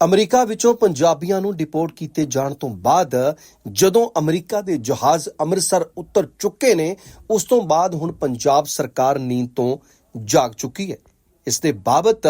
America ਵਿੱਚੋਂ ਪੰਜਾਬੀਆਂ ਨੂੰ ਡਿਪੋਰਟ ਕੀਤੇ ਜਾਣ ਤੋਂ ਬਾਅਦ, ਜਦੋਂ ਅਮਰੀਕਾ ਦੇ ਜਹਾਜ਼ ਅੰਮ੍ਰਿਤਸਰ ਉਤਰ ਚੁੱਕੇ ਨੇ, ਉਸ ਤੋਂ ਬਾਅਦ ਹੁਣ ਪੰਜਾਬ ਸਰਕਾਰ ਨੀਂਦ ਤੋਂ ਜਾਗ ਚੁੱਕੀ ਹੈ। ਇਸ ਦੇ ਬਾਬਤ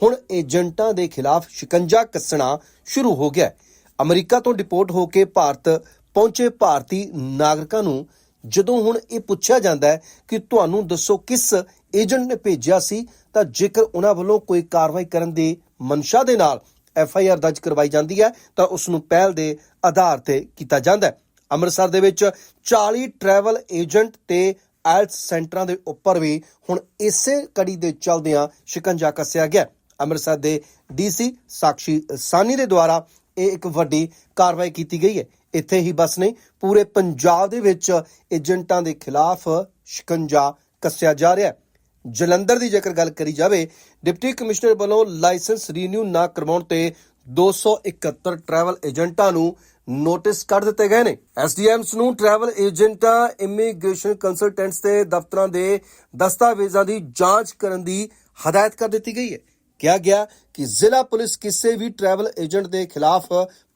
ਹੁਣ ਏਜੰਟਾਂ ਦੇ ਖਿਲਾਫ ਸ਼ਿਕੰਜਾ ਕੱਸਣਾ ਸ਼ੁਰੂ ਹੋ ਗਿਆ ਹੈ। ਅਮਰੀਕਾ ਤੋਂ ਡਿਪੋਰਟ ਹੋ ਕੇ ਭਾਰਤ ਪਹੁੰਚੇ ਭਾਰਤੀ ਨਾਗਰਿਕਾਂ ਨੂੰ ਜਦੋਂ ਹੁਣ ਇਹ ਪੁੱਛਿਆ ਜਾਂਦਾ ਹੈ ਕਿ ਤੁਹਾਨੂੰ ਦੱਸੋ ਕਿਸ ਏਜੰਟ ਨੇ ਭੇਜਿਆ ਸੀ, ਤਾਂ ਜੇਕਰ ਉਹਨਾਂ ਵੱਲੋਂ ਕੋਈ ਕਾਰਵਾਈ ਕਰਨ ਦੀ ਮਨਸ਼ਾ ਦੇ ਨਾਲ ਐਫ ਆਈ ਆਰ ਦਰਜ ਕਰਵਾਈ ਜਾਂਦੀ ਹੈ, ਤਾਂ ਉਸ ਨੂੰ ਪਹਿਲ ਦੇ ਆਧਾਰ ਤੇ ਕੀਤਾ ਜਾਂਦਾ ਹੈ। ਅੰਮ੍ਰਿਤਸਰ ਦੇ ਵਿੱਚ 40 ਟਰੈਵਲ ਏਜੰਟ ਤੇ ਐਲਸ ਸੈਂਟਰਾਂ ਦੇ ਉੱਪਰ ਵੀ ਹੁਣ ਇਸੇ ਕੜੀ ਦੇ ਚੱਲਦਿਆਂ ਸ਼ਿਕੰਜਾ ਕੱਸਿਆ ਗਿਆ ਅੰਮ੍ਰਿਤਸਰ ਦੇ ਡੀਸੀ ਸਾਕਸ਼ੀ ਸਾਨੀ ਦੇ ਦੁਆਰਾ ਇਹ ਇੱਕ ਵੱਡੀ ਕਾਰਵਾਈ ਕੀਤੀ ਗਈ ਹੈ। ਇੱਥੇ ਹੀ ਬਸ ਨਹੀਂ ਪੂਰੇ ਪੰਜਾਬ ਦੇ ਵਿੱਚ ਏਜੰਟਾਂ ਦੇ ਖਿਲਾਫ ਸ਼ਿਕੰਜਾ ਕੱਸਿਆ ਜਾ ਰਿਹਾ ਹੈ। ਜਲੰਧਰ ਦੀ ਜੇਕਰ ਗੱਲ ਕਰੀ ਜਾਵੇ, ਡਿਪਟੀ ਕਮਿਸ਼ਨਰ ਵੱਲੋਂ ਲਾਇਸੈਂਸ ਰੀਨਿਊ ਨਾ ਕਰਵਾਉਣ ਤੇ 271 ਟਰੈਵਲ ਏਜੰਟਾਂ ਨੂੰ ਨੋਟਿਸ ਕੱਢ ਦਿੱਤੇ ਗਏ ਨੇ। ਐਸਡੀਐਮਸ ਨੂੰ ਟਰੈਵਲ ਏਜੰਟਾਂ, ਇਮੀਗ੍ਰੇਸ਼ਨ ਕੰਸਲਟੈਂਟਸ ਦੇ ਦਫ਼ਤਰਾਂ ਦੇ ਦਸਤਾਵੇਜ਼ਾਂ ਦੀ ਜਾਂਚ ਕਰਨ ਦੀ ਹਦਾਇਤ ਕਰ ਦਿੱਤੀ ਗਈ ਹੈ। ਕਿਹਾ ਗਿਆ ਕਿ ਜ਼ਿਲ੍ਹਾ ਪੁਲਿਸ ਕਿਸੇ ਵੀ ਟਰੈਵਲ ਏਜੰਟ ਦੇ ਖਿਲਾਫ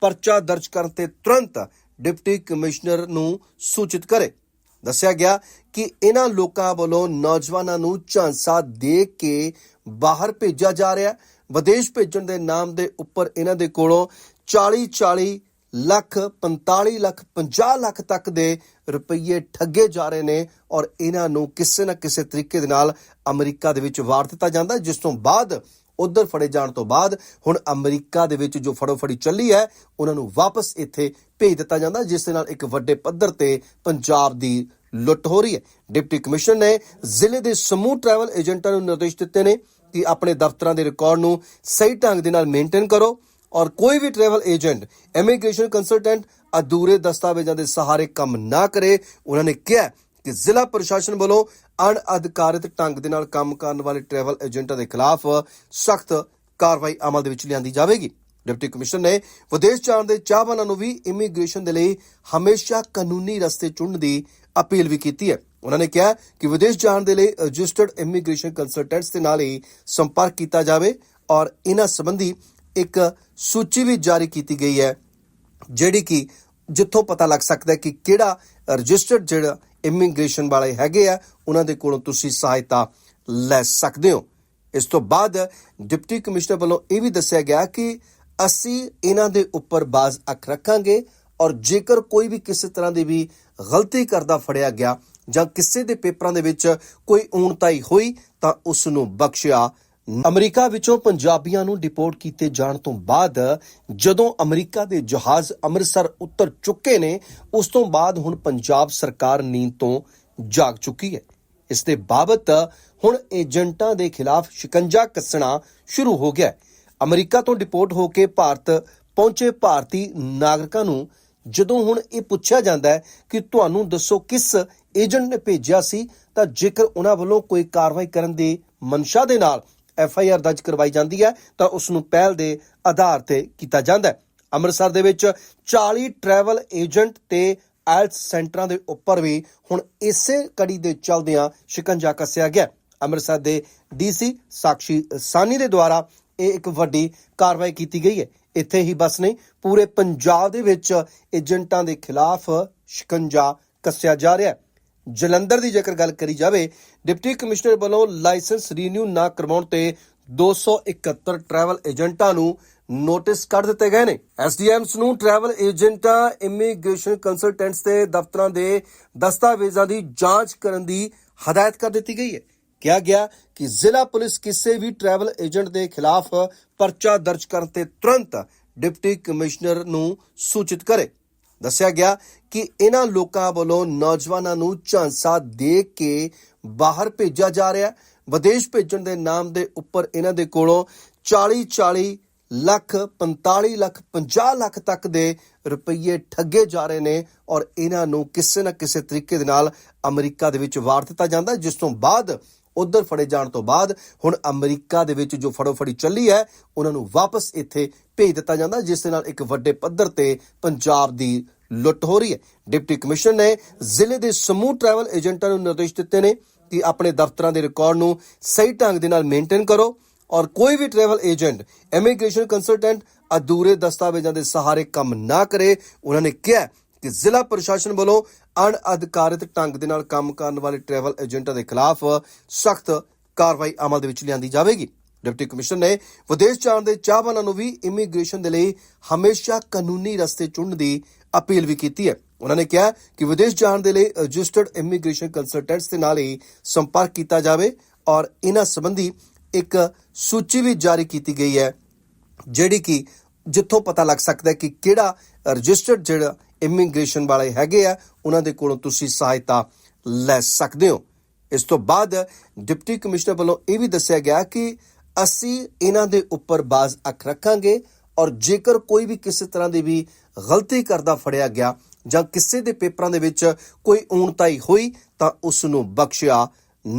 ਪਰਚਾ ਦਰਜ ਕਰਨ ਤੇ ਤੁਰੰਤ ਡਿਪਟੀ ਕਮਿਸ਼ਨਰ ਨੂੰ ਸੂਚਿਤ ਕਰੇ। ਦੱਸਿਆ ਗਿਆ ਕਿ ਇਹਨਾਂ ਲੋਕਾਂ ਵੱਲੋਂ ਨੌਜਵਾਨਾਂ ਨੂੰ ਝਾਂਸਾ ਦੇ ਕੇ ਬਾਹਰ ਭੇਜਿਆ ਜਾ ਰਿਹਾ ਹੈ। ਵਿਦੇਸ਼ ਭੇਜਣ ਦੇ ਨਾਮ ਦੇ ਉੱਪਰ ਇਹਨਾਂ ਦੇ ਕੋਲੋਂ 40 40 ਲੱਖ 45 ਲੱਖ 50 ਲੱਖ ਤੱਕ ਦੇ ਰੁਪਏ ਠੱਗੇ ਜਾ ਰਹੇ ਨੇ ਔਰ ਇਹਨਾਂ ਨੂੰ ਕਿਸੇ ਨਾ ਕਿਸੇ ਤਰੀਕੇ ਦੇ ਨਾਲ ਅਮਰੀਕਾ ਦੇ ਵਿੱਚ ਵਾਰ ਦਿੱਤਾ ਜਾਂਦਾ ਜਿਸ ਤੋਂ ਬਾਅਦ ਉਧਰ ਫੜੇ ਜਾਣ ਤੋਂ ਬਾਅਦ ਹੁਣ ਅਮਰੀਕਾ ਦੇ ਵਿੱਚ ਜੋ ਫੜੋਫੜੀ ਚੱਲੀ ਹੈ, ਉਹਨਾਂ ਨੂੰ ਵਾਪਸ ਇੱਥੇ ਭੇਜ ਦਿੱਤਾ ਜਾਂਦਾ, ਜਿਸ ਦੇ ਨਾਲ ਇੱਕ ਵੱਡੇ ਪੱਧਰ ਤੇ ਪੰਜਾਬ ਦੀ ਲੁੱਟ ਹੋ ਰਹੀ ਹੈ। ਡਿਪਟੀ ਕਮਿਸ਼ਨਰ ਨੇ ਜ਼ਿਲ੍ਹੇ ਦੇ ਸਮੂਹ ਟਰੈਵਲ ਏਜੰਟਾਂ ਨੂੰ ਨਿਰਦੇਸ਼ ਦਿੱਤੇ ਨੇ ਕਿ ਆਪਣੇ ਦਫ਼ਤਰਾਂ ਦੇ ਰਿਕਾਰਡ ਨੂੰ ਸਹੀ ਢੰਗ ਦੇ ਨਾਲ ਮੇਨਟੇਨ ਕਰੋ ਔਰ ਕੋਈ ਵੀ ਟਰੈਵਲ ਏਜੰਟ, ਇਮੀਗ੍ਰੇਸ਼ਨ ਕੰਸਲਟੈਂਟ ਅਧੂਰੇ ਦਸਤਾਵੇਜ਼ਾਂ ਦੇ ਸਹਾਰੇ ਕੰਮ ਨਾ ਕਰੇ, ਉਹਨਾਂ ਨੇ ਕਿਹਾ ਕਿ ਜ਼ਿਲ੍ਹਾ ਪ੍ਰਸ਼ਾਸਨ ਵੱਲੋਂ ਅਣਅਧਿਕਾਰਿਤ ਢੰਗ ਦੇ ਨਾਲ ਕੰਮ ਕਰਨ ਵਾਲੇ ਟਰੈਵਲ ਏਜੰਟਾਂ ਦੇ ਖਿਲਾਫ ਸਖਤ ਕਾਰਵਾਈ ਅਮਲ ਦੇ ਵਿੱਚ ਲਿਆਂਦੀ ਜਾਵੇਗੀ। ਡਿਪਟੀ ਕਮਿਸ਼ਨਰ ਨੇ ਵਿਦੇਸ਼ ਜਾਣ ਦੇ ਚਾਹਵਾਨਾਂ ਨੂੰ ਵੀ ਇਮੀਗ੍ਰੇਸ਼ਨ ਦੇ ਲਈ ਹਮੇਸ਼ਾ ਕਾਨੂੰਨੀ ਰਸਤੇ ਚੁਣਨ ਦੀ ਅਪੀਲ ਵੀ ਕੀਤੀ ਹੈ। ਉਹਨਾਂ ਨੇ ਕਿਹਾ ਕਿ ਵਿਦੇਸ਼ ਜਾਣ ਦੇ ਲਈ ਰਜਿਸਟਰਡ ਇਮੀਗ੍ਰੇਸ਼ਨ ਕੰਸਲਟੈਂਟਸ ਦੇ ਨਾਲ ਹੀ ਸੰਪਰਕ ਕੀਤਾ ਜਾਵੇ ਔਰ ਇਹਨਾਂ ਸੰਬੰਧੀ ਇੱਕ ਸੂਚੀ ਵੀ ਜਾਰੀ ਕੀਤੀ ਗਈ ਹੈ, ਜਿਹੜੀ ਕਿ ਜਿੱਥੋਂ ਪਤਾ ਲੱਗ ਸਕਦਾ ਹੈ ਕਿ ਕਿਹੜਾ ਰਜਿਸਟਰਡ ਜਿਹੜਾ ਇਮੀਗ੍ਰੇਸ਼ਨ ਵਾਲੇ ਹੈਗੇ ਆ, ਉਹਨਾਂ ਦੇ ਕੋਲੋਂ ਤੁਸੀਂ ਸਹਾਇਤਾ ਲੈ ਸਕਦੇ ਹੋ। ਇਸ ਤੋਂ ਬਾਅਦ ਡਿਪਟੀ ਕਮਿਸ਼ਨਰ ਵੱਲੋਂ ਇਹ ਵੀ ਦੱਸਿਆ ਗਿਆ ਕਿ ਅਸੀਂ ਇਹਨਾਂ ਦੇ ਉੱਪਰ ਬਾਜ਼ ਅੱਖ ਰੱਖਾਂਗੇ ਔਰ ਜੇਕਰ ਕੋਈ ਵੀ ਕਿਸੇ ਤਰ੍ਹਾਂ ਦੀ ਵੀ ਗਲਤੀ ਕਰਦਾ ਫੜਿਆ ਗਿਆ ਜਾਂ ਕਿਸੇ ਦੇ ਪੇਪਰਾਂ ਦੇ ਵਿੱਚ ਕੋਈ ਊਣਤਾਈ ਹੋਈ ਤਾਂ ਉਸ ਨੂੰ ਬਖਸ਼ਿਆ ਅਮਰੀਕਾ ਵਿੱਚੋਂ ਪੰਜਾਬੀਆਂ ਨੂੰ ਡਿਪੋਰਟ ਕੀਤੇ ਜਾਣ ਤੋਂ ਬਾਅਦ, ਜਦੋਂ ਅਮਰੀਕਾ ਦੇ ਜਹਾਜ਼ ਅੰਮ੍ਰਿਤਸਰ ਉੱਤਰ ਚੁੱਕੇ ਨੇ, ਉਸ ਤੋਂ ਬਾਅਦ ਹੁਣ ਪੰਜਾਬ ਸਰਕਾਰ ਨੀਂਦ ਤੋਂ ਜਾਗ ਚੁੱਕੀ ਹੈ। ਇਸ ਦੇ ਬਾਬਤ ਹੁਣ ਏਜੰਟਾਂ ਦੇ ਖਿਲਾਫ ਸ਼ਿਕੰਜਾ ਕੱਸਣਾ ਸ਼ੁਰੂ ਹੋ ਗਿਆ ਹੈ। ਅਮਰੀਕਾ ਤੋਂ ਡਿਪੋਰਟ ਹੋ ਕੇ ਭਾਰਤ ਪਹੁੰਚੇ ਭਾਰਤੀ ਨਾਗਰਿਕਾਂ ਨੂੰ, ਜਦੋਂ ਹੁਣ ਇਹ ਪੁੱਛਿਆ ਜਾਂਦਾ ਹੈ ਕਿ ਤੁਹਾਨੂੰ ਦੱਸੋ ਕਿਸ ਏਜੰਟ ਨੇ ਭੇਜਿਆ ਸੀ, ਤਾਂ ਜੇਕਰ ਉਹਨਾਂ ਵੱਲੋਂ ਕੋਈ ਕਾਰਵਾਈ ਕਰਨ ਦੀ ਮਨਸ਼ਾ ਦੇ ਨਾਲ ਐਫ ਆਈ ਆਰ ਦਰਜ ਕਰਵਾਈ ਜਾਂਦੀ ਹੈ, ਤਾਂ ਉਸ ਨੂੰ ਪਹਿਲ ਦੇ ਆਧਾਰ ਤੇ ਕੀਤਾ ਜਾਂਦਾ ਹੈ। ਅੰਮ੍ਰਿਤਸਰ ਦੇ ਵਿੱਚ 40 ਟਰੈਵਲ ਏਜੰਟ ਤੇ ਐਲਸ ਸੈਂਟਰਾਂ ਦੇ ਉੱਪਰ ਵੀ ਹੁਣ ਇਸੇ ਕੜੀ ਦੇ ਚੱਲਦਿਆਂ ਸ਼ਿਕੰਜਾ ਕੱਸਿਆ ਗਿਆ ਅੰਮ੍ਰਿਤਸਰ ਦੇ ਡੀਸੀ ਸਾਕਸ਼ੀ ਸਾਨੀ ਦੇ ਦੁਆਰਾ ਇਹ ਇੱਕ ਵੱਡੀ ਕਾਰਵਾਈ ਕੀਤੀ ਗਈ ਹੈ। ਇੱਥੇ ਹੀ ਬਸ ਨਹੀਂ, ਪੂਰੇ ਪੰਜਾਬ ਦੇ ਵਿੱਚ ਏਜੰਟਾਂ ਦੇ ਖਿਲਾਫ ਸ਼ਿਕੰਜਾ ਕੱਸਿਆ ਜਾ ਰਿਹਾ ਹੈ। ਜਲੰਧਰ ਦੀ ਜੇਕਰ ਗੱਲ ਕਰੀ ਜਾਵੇ, ਡਿਪਟੀ ਕਮਿਸ਼ਨਰ ਵੱਲੋਂ ਲਾਇਸੈਂਸ ਰੀਨਿਊ ਨਾ ਕਰਵਾਉਣ ਤੇ 271 ਟਰੈਵਲ ਏਜੰਟਾਂ ਨੂੰ ਨੋਟਿਸ ਕੱਢ ਦਿੱਤੇ ਗਏ ਨੇ। ਐਸਡੀਐਮਸ ਨੂੰ ਟਰੈਵਲ ਏਜੰਟਾਂ, ਇਮੀਗ੍ਰੇਸ਼ਨ ਕੰਸਲਟੈਂਟਸ ਦੇ ਦਫ਼ਤਰਾਂ ਦੇ ਦਸਤਾਵੇਜ਼ਾਂ ਦੀ ਜਾਂਚ ਕਰਨ ਦੀ ਹਦਾਇਤ ਕਰ ਦਿੱਤੀ ਗਈ ਹੈ। ਕਿਹਾ ਗਿਆ ਕਿ ਜ਼ਿਲ੍ਹਾ ਪੁਲਿਸ ਕਿਸੇ ਵੀ ਟਰੈਵਲ ਏਜੰਟ ਦੇ ਖਿਲਾਫ ਪਰਚਾ ਦਰਜ ਕਰਨ ਤੇ ਤੁਰੰਤ ਡਿਪਟੀ ਕਮਿਸ਼ਨਰ ਨੂੰ ਸੂਚਿਤ ਕਰੇ। ਦੱਸਿਆ ਗਿਆ ਕਿ ਇਹਨਾਂ ਲੋਕਾਂ ਵੱਲੋਂ ਨੌਜਵਾਨਾਂ ਨੂੰ ਝਾਂਸਾ ਦੇ ਕੇ ਬਾਹਰ ਭੇਜਿਆ ਜਾ ਰਿਹਾ ਹੈ। ਵਿਦੇਸ਼ ਭੇਜਣ ਦੇ ਨਾਮ ਦੇ ਉੱਪਰ ਇਹਨਾਂ ਦੇ ਕੋਲੋਂ 40 40 ਲੱਖ 45 ਲੱਖ 50 ਲੱਖ ਤੱਕ ਦੇ ਰੁਪਏ ਠੱਗੇ ਜਾ ਰਹੇ ਨੇ ਔਰ ਇਹਨਾਂ ਨੂੰ ਕਿਸੇ ਨਾ ਕਿਸੇ ਤਰੀਕੇ ਦੇ ਨਾਲ ਅਮਰੀਕਾ ਦੇ ਵਿੱਚ ਵਾਰ ਦਿੱਤਾ ਜਾਂਦਾ ਜਿਸ ਤੋਂ ਬਾਅਦ ਉਧਰ ਫੜੇ ਜਾਣ ਤੋਂ ਬਾਅਦ ਹੁਣ ਅਮਰੀਕਾ ਦੇ ਵਿੱਚ ਜੋ ਫੜੋਫੜੀ ਚੱਲੀ ਹੈ, ਉਹਨਾਂ ਨੂੰ ਵਾਪਸ ਇੱਥੇ ਭੇਜ ਦਿੱਤਾ ਜਾਂਦਾ, ਜਿਸ ਦੇ ਨਾਲ ਇੱਕ ਵੱਡੇ ਪੱਧਰ ਤੇ ਪੰਜਾਬ ਦੀ ਲੁੱਟ ਹੋ ਰਹੀ ਹੈ। ਡਿਪਟੀ ਕਮਿਸ਼ਨਰ ਨੇ ਜ਼ਿਲ੍ਹੇ ਦੇ ਸਮੂਹ ਟਰੈਵਲ ਏਜੰਟਾਂ ਨੂੰ ਨਿਰਦੇਸ਼ ਦਿੱਤੇ ਨੇ ਕਿ ਆਪਣੇ ਦਫ਼ਤਰਾਂ ਦੇ ਰਿਕਾਰਡ ਨੂੰ ਸਹੀ ਢੰਗ ਦੇ ਨਾਲ ਮੇਨਟੇਨ ਕਰੋ ਔਰ ਕੋਈ ਵੀ ਟਰੈਵਲ ਏਜੰਟ, ਇਮੀਗ੍ਰੇਸ਼ਨ ਕੰਸਲਟੈਂਟ ਅਧੂਰੇ ਦਸਤਾਵੇਜ਼ਾਂ ਦੇ ਸਹਾਰੇ ਕੰਮ ਨਾ ਕਰੇ। ਉਹਨਾਂ ਨੇ ਕਿਹਾ ਕਿ ਜ਼ਿਲ੍ਹਾ ਪ੍ਰਸ਼ਾਸਨ ਵੱਲੋਂ ਅਣਅਧਿਕਾਰਿਤ ਢੰਗ ਦੇ ਨਾਲ ਕੰਮ ਕਰਨ ਵਾਲੇ ਟਰੈਵਲ ਏਜੰਟਾਂ ਦੇ ਖਿਲਾਫ ਸਖਤ ਕਾਰਵਾਈ ਅਮਲ ਦੇ ਵਿੱਚ ਲਿਆਂਦੀ ਜਾਵੇਗੀ। ਡਿਪਟੀ ਕਮਿਸ਼ਨਰ ਨੇ ਵਿਦੇਸ਼ ਜਾਣ ਦੇ ਚਾਹਵਾਨਾਂ ਨੂੰ ਵੀ ਇਮੀਗ੍ਰੇਸ਼ਨ ਦੇ ਲਈ ਹਮੇਸ਼ਾ ਕਾਨੂੰਨੀ ਰਸਤੇ ਚੁਣਨ ਦੀ ਅਪੀਲ ਵੀ ਕੀਤੀ ਹੈ। ਉਹਨਾਂ ਨੇ ਕਿਹਾ ਕਿ ਵਿਦੇਸ਼ ਜਾਣ ਦੇ ਲਈ ਰਜਿਸਟਰਡ ਇਮੀਗ੍ਰੇਸ਼ਨ ਕੰਸਲਟੈਂਟਸ ਦੇ ਨਾਲ ਹੀ ਸੰਪਰਕ ਕੀਤਾ ਜਾਵੇ ਔਰ ਇਹਨਾਂ ਸੰਬੰਧੀ ਇੱਕ ਸੂਚੀ ਵੀ ਜਾਰੀ ਕੀਤੀ ਗਈ ਹੈ, ਜਿਹੜੀ ਕਿ ਜਿੱਥੋਂ ਪਤਾ ਲੱਗ ਸਕਦਾ ਹੈ ਕਿ ਕਿਹੜਾ ਰਜਿਸਟਰਡ ਜਿਹੜਾ ਇਮੀਗ੍ਰੇਸ਼ਨ ਵਾਲੇ ਹੈਗੇ ਆ, ਉਹਨਾਂ ਦੇ ਕੋਲੋਂ ਤੁਸੀਂ ਸਹਾਇਤਾ ਲੈ ਸਕਦੇ ਹੋ। ਇਸ ਤੋਂ ਬਾਅਦ ਡਿਪਟੀ ਕਮਿਸ਼ਨਰ ਵੱਲੋਂ ਇਹ ਵੀ ਦੱਸਿਆ ਗਿਆ ਕਿ ਅਸੀਂ ਇਹਨਾਂ ਦੇ ਉੱਪਰ ਬਾਜ਼ ਅੱਖ ਰੱਖਾਂਗੇ ਔਰ ਜੇਕਰ ਕੋਈ ਵੀ ਕਿਸੇ ਤਰ੍ਹਾਂ ਦੀ ਵੀ ਗਲਤੀ ਕਰਦਾ ਫੜਿਆ ਗਿਆ ਜਾਂ ਕਿਸੇ ਦੇ ਪੇਪਰਾਂ ਦੇ ਵਿੱਚ ਕੋਈ ਊਣਤਾਈ ਹੋਈ ਤਾਂ ਉਸ ਨੂੰ ਬਖਸ਼ਿਆ